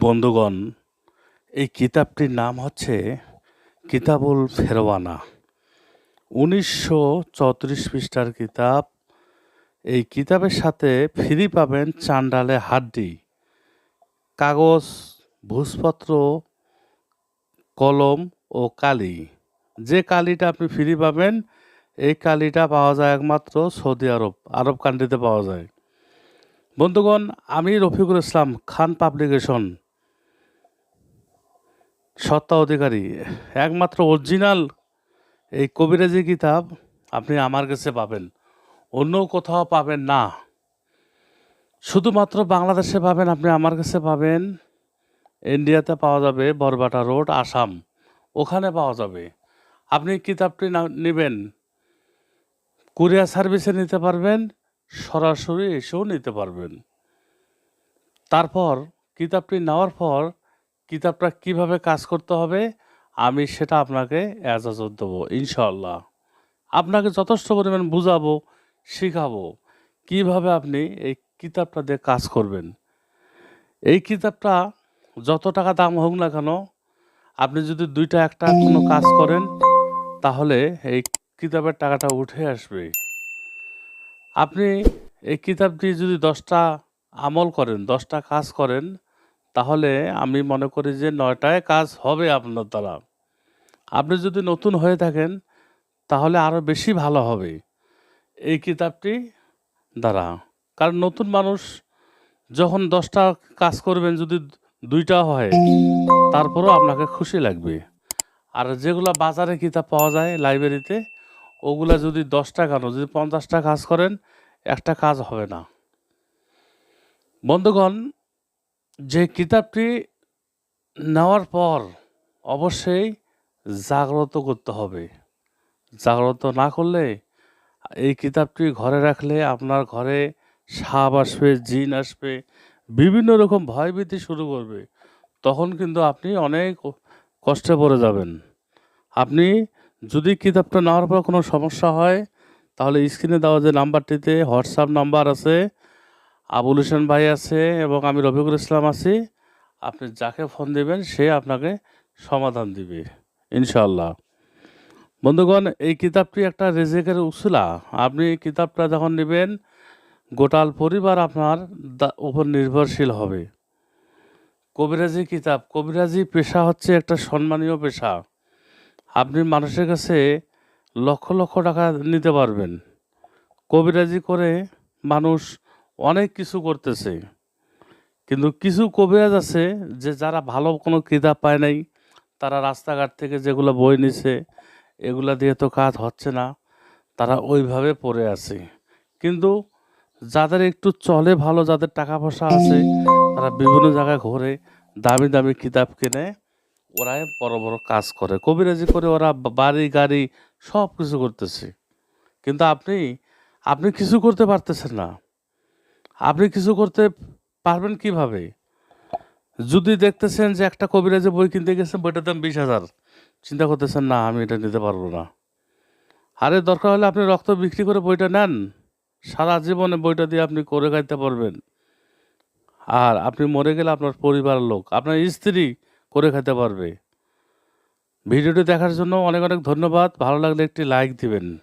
বন্ধুগণ, এই কিতাবটির নাম হচ্ছে কিতাবুল ফেরওয়ানা। উনিশশো চৌত্রিশ পৃষ্ঠার কিতাব। এই কিতাবের সাথে ফ্রি পাবেন চান্ডালে হাড্ডি, কাগজ ভূষপত্র কলম ও কালি। যে কালিটা আপনি ফ্রি পাবেন, এই কালিটা পাওয়া যায় একমাত্র সৌদি আরব আরব কান্ট্রিতে পাওয়া যায়। বন্ধুগণ, আমি রফিকুল ইসলাম খান পাবলিকেশন। সত্তা অধিকারী। একমাত্র অরিজিনাল এই কবিরাজি কিতাব আপনি আমার কাছে পাবেন। অন্য কোথাও পাবেন না। শুধুমাত্র বাংলাদেশে পাবেন আপনি আমার কাছে পাবেন। ইন্ডিয়াতে পাওয়া যাবে বরবাটা রোড, আসাম। ওখানে পাওয়া যাবে। আপনি কিতাবটি নেবেন। কুরিয়ার সার্ভিসে নিতে পারবেন, সরাসরি এসেও নিতে পারবেন। তারপর কিতাবটি নেওয়ার পর কিতাবটা কীভাবে কাজ করতে হবে, আমি সেটা আপনাকে এজাজত দেবো ইনশাল্লাহ আপনাকে যথেষ্ট পরিমাণ বুঝাবো, শিখাবো কীভাবে আপনি এই কিতাবটা দিয়ে কাজ করবেন। এই কিতাবটা যত টাকা দাম হোক না কেন, আপনি যদি দুইটা একটা কোনো কাজ করেন, তাহলে এই কিতাবের টাকাটা উঠে আসবে। আপনি এই কিতাব দিয়ে যদি দশটা আমল করেন, দশটা কাজ করেন তাহলে আমি মনে করি যে নয়টায় কাজ হবে আপনার দ্বারা। আপনি যদি নতুন হয়ে থাকেন, তাহলে আরও বেশি ভালো হবে এই কিতাবটি দ্বারা। কারণ নতুন মানুষ যখন দশটা কাজ করবেন, যদি দুইটা হয়, তারপরেও আপনাকে খুশি লাগবে। আর যেগুলো বাজারে কিতাব পাওয়া যায় লাইব্রেরিতে, ওগুলা যদি দশটা কেন যদি পঞ্চাশটা কাজ করেন, একটা কাজ হবে না। বন্ধুগণ যে কিতাবটি নেওয়ার পর অবশ্যই জাগ্রত করতে হবে। জাগ্রত না করলে এই কিতাবটি ঘরে রাখলে আপনার ঘরে সাপ আসবে, জিন আসবে, বিভিন্ন রকম ভয়ভীতি শুরু করবে। তখন কিন্তু আপনি অনেক কষ্টে পড়ে যাবেন। আপনি যদি কিতাবটা নেওয়ার পর কোনো সমস্যা হয়, তাহলে স্ক্রিনে দেওয়া যে নাম্বারটিতে হোয়াটসঅ্যাপ নাম্বার আছে আবুল হোসেন ভাই আছে এবং আমি রফিকুল ইসলাম আছি। আপনি যাকে ফোন দেবেন, সে আপনাকে সমাধান দিবে ইনশাল্লাহ বন্ধুগণ, এই কিতাবটি একটা রেজেকের উসুলা। আপনি কিতাবটা যখন নেবেন, গোটাল পরিবার আপনার উপর নির্ভরশীল হবে। কবিরাজি কিতাব, কবিরাজি পেশা হচ্ছে একটা সম্মানীয় পেশা। আপনি মানুষের কাছে লক্ষ লক্ষ টাকা নিতে পারবেন। কবিরাজি করে মানুষ অনেক কিছু করতেছে। কিন্তু কিছু কবিরাজ আছে যে যারা ভালো কোনো কিতাব পায় নাই, তারা রাস্তাঘাট থেকে যেগুলো বই নিছে, এগুলা দিয়ে তো কাজ হচ্ছে না, তারা ওইভাবে পড়ে আছে। কিন্তু যাদের একটু চলে ভালো, যাদের টাকা পয়সা আছে, তারা বিভিন্ন জায়গায় ঘোরে দামি দামি কিতাব কিনে, ওরাই বড় বড় কাজ করে। কবিরাজি করে ওরা বাড়ি, গাড়ি সব কিছু করতেছে। কিন্তু আপনি আপনি কিছু করতে পারতেছেন না। আপনি কিছু করতে পারবেন কীভাবে? যদি দেখতেছেন যে একটা কবিরাজি বই কিনতে গেছেন, বইটার দাম বিশ হাজার। চিন্তা করতেছেন, না, আমি এটা নিতে পারব না। আরে, দরকার হলে আপনি রক্ত বিক্রি করে বইটা নেন। সারা জীবনে বইটা দিয়ে আপনি করে খাইতে পারবেন। আর আপনি মরে গেলে আপনার পরিবারের লোক, আপনার স্ত্রী করে খেতে পারবে। ভিডিওটি দেখার জন্য অনেক অনেক ধন্যবাদ। ভালো লাগলে একটি লাইক দিবেন।